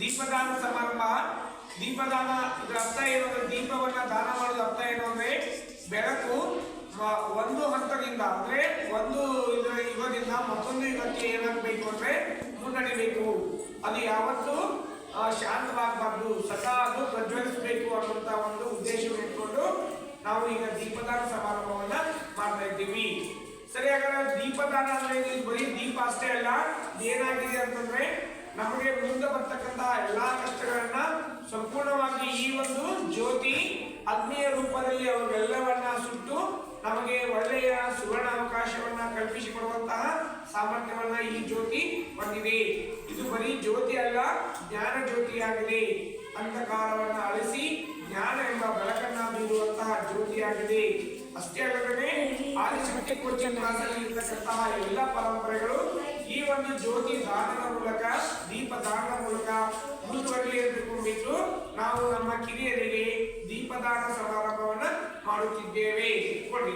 ದೀಪದಾನ ಸಮಾರಂಭ. ದೀಪದಾನ, ಇದರ ಅರ್ಥ ಏನು ಅಂದ್ರೆ ದೀಪವನ್ನ ದಾನ ಮಾಡೋದು ಅರ್ಥ ಏನು ಅಂದ್ರೆ ಬೆಳಕು ಒಂದು ಹಂತದಿಂದ ಅಂದ್ರೆ ಒಂದು ಇದರ ಯುಗದಿಂದ ಮತ್ತೊಂದು ಯುಗಕ್ಕೆ ಏನಾಗಬೇಕು ಅಂದ್ರೆ ಮುನ್ನಡಿಬೇಕು. ಅದು ಯಾವತ್ತು ಶಾಂತವಾಗಬಾರ್ದು, ಸದಾ ಅದು ಪ್ರಜ್ವಲಿಸಬೇಕು ಅನ್ನುವಂತ ಒಂದು ಉದ್ದೇಶ ಇಟ್ಕೊಂಡು ನಾವು ಈಗ ದೀಪದಾನ ಸಮಾರಂಭವನ್ನ ಮಾಡ್ತಾ ಇದ್ದೀವಿ. ಸರಿ, ಹಾಗಾದ್ರೆ ದೀಪದಾನ ಅಂದ್ರೆ ಬರೀ ದೀಪ ಅಷ್ಟೇ ಅಲ್ಲ, ಏನಾಗಿದೆ ಅಂತಂದ್ರೆ ನಮಗೆ ಮುಂದೆ ಬರ್ತಕ್ಕಂತಹ ಎಲ್ಲಾ ಕಷ್ಟಗಳನ್ನ ಸಂಪೂರ್ಣವಾಗಿ ಈ ಒಂದು ಜ್ಯೋತಿ ಅಗ್ನಿಯ ರೂಪದಲ್ಲಿ ಅವರೆಲ್ಲವನ್ನ ಸುಟ್ಟು ನಮಗೆ ಒಳ್ಳೆಯ ಸುವರ್ಣ ಅವಕಾಶವನ್ನ ಕಲ್ಪಿಸಿಕೊಡುವಂತಹ ಸಾಮರ್ಥ್ಯವನ್ನ ಈ ಜ್ಯೋತಿ ಹೊಂದಿದೆ. ಇದು ಬರೀ ಜ್ಯೋತಿ ಅಲ್ಲ, ಜ್ಞಾನ ಜ್ಯೋತಿಯಾಗಿದೆ. ಅಂಧಕಾರವನ್ನು ಅಳಿಸಿ ಜ್ಞಾನ ಎಂಬ ಬೆಳಕನ್ನ ಬೀರುವಂತಹ ಜ್ಯೋತಿಯಾಗಿದೆ. ಅಷ್ಟೇ ಅಲ್ಲದೆ ಕ್ಲಾಸಲ್ಲಿ ಇರ್ತಕ್ಕಂತಹ ಎಲ್ಲ ಪರಂಪರೆಗಳು ಈ ಒಂದು ಜ್ಯೋತಿ ದಾನದ ಮೂಲಕ, ದೀಪ ದಾನದ ಮೂಲಕ ಮುಂದುವರಲಿ ಅಂದುಕೊಂಡಿದ್ದು ನಾವು ನಮ್ಮ ಕಿರಿಯರಿಗೆ ದೀಪದಾನ ಸಮಾರಂಭವನ್ನು ಮಾಡುತ್ತಿದ್ದೇವೆ. ಕೊಡಿ